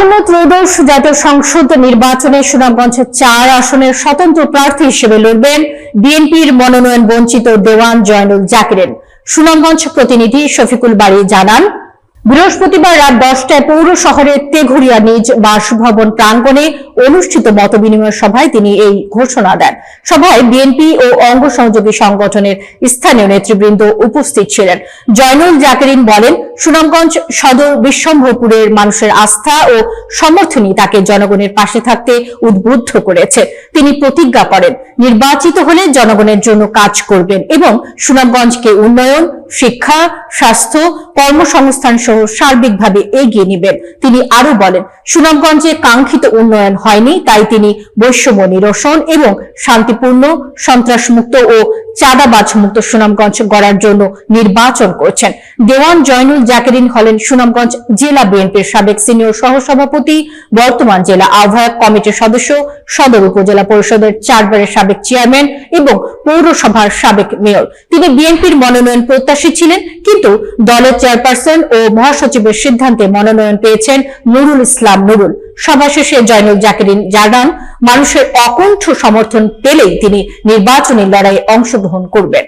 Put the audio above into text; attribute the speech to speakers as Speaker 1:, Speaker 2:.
Speaker 1: আসন্ন ত্রয়োদশ জাতীয় সংসদ নির্বাচনে সুনামগঞ্জের চার আসনের স্বতন্ত্র প্রার্থী হিসেবে লড়বেন বিএনপির মনোনয়ন বঞ্চিত দেওয়ান জয়নুল জাকিরেন সুনামগঞ্জ প্রতিনিধি শফিকুল বাড়ি জানান বৃহস্পতিবার রাত দশটায় পৌর শহরের তেঘুরিয়া নিজ বাসভবন প্রাঙ্গণে অনুষ্ঠিত মতবিনিময় সভায় তিনি এই ঘোষণা দেন। সভায় বিএনপি ও অঙ্গ সহযোগী সংগঠনের স্থানীয় নেতৃবৃন্দ উপস্থিত ছিলেন। জয়নুল জাকেরিন বলেন, সুনামগঞ্জ সদর বিশ্বম্ভরপুরের মানুষের আস্থা ও সমর্থনই তাকে জনগণের পাশে থাকতে উদ্বুদ্ধ করেছে। তিনি প্রতিজ্ঞা করেন, নির্বাচিত হলে জনগণের জন্য কাজ করবেন এবং সুনামগঞ্জকে উন্নয়ন শিক্ষা, স্বাস্থ্য, কর্মসংস্থান সহ সার্বিকভাবে এগিয়ে নেবেন। তিনি আরও বলেন, সুনামগঞ্জে কাঙ্ক্ষিত উন্নয়ন হয়নি, তাই তিনি বৈষম্য নিরসন এবং শান্তিপূর্ণ, সন্ত্রাসমুক্ত ও চাঁদাবাজ মুক্ত সুনামগঞ্জ গড়ার জন্য নির্বাচন করছেন। দেওয়ান জয়নুল জাকেরিন হলেন সুনামগঞ্জ জেলা বিএনপির সাবেক সিনিয়র সহসভাপতি, বর্তমান জেলা আহ্বায়ক কমিটির সদস্য, সদর উপজেলা পরিষদের চারবারের সাবেক চেয়ারম্যান এবং পৌরসভার সাবেক মেয়র। তিনি বিএনপির মনোনয়ন প্রত্যাশী ছিলেন, কিন্তু দলের চেয়ারপারসন ও মহাসচিবের সিদ্ধান্তে মনোনয়ন পেয়েছেন নুরুল ইসলাম নুরুল। সভা শেষে জয়নুল জাকিরিন জানান মানুষের অকুণ্ঠ সমর্থন পেলেই তিনি নির্বাচনী লড়াইয়ে অংশগ্রহণ করবেন।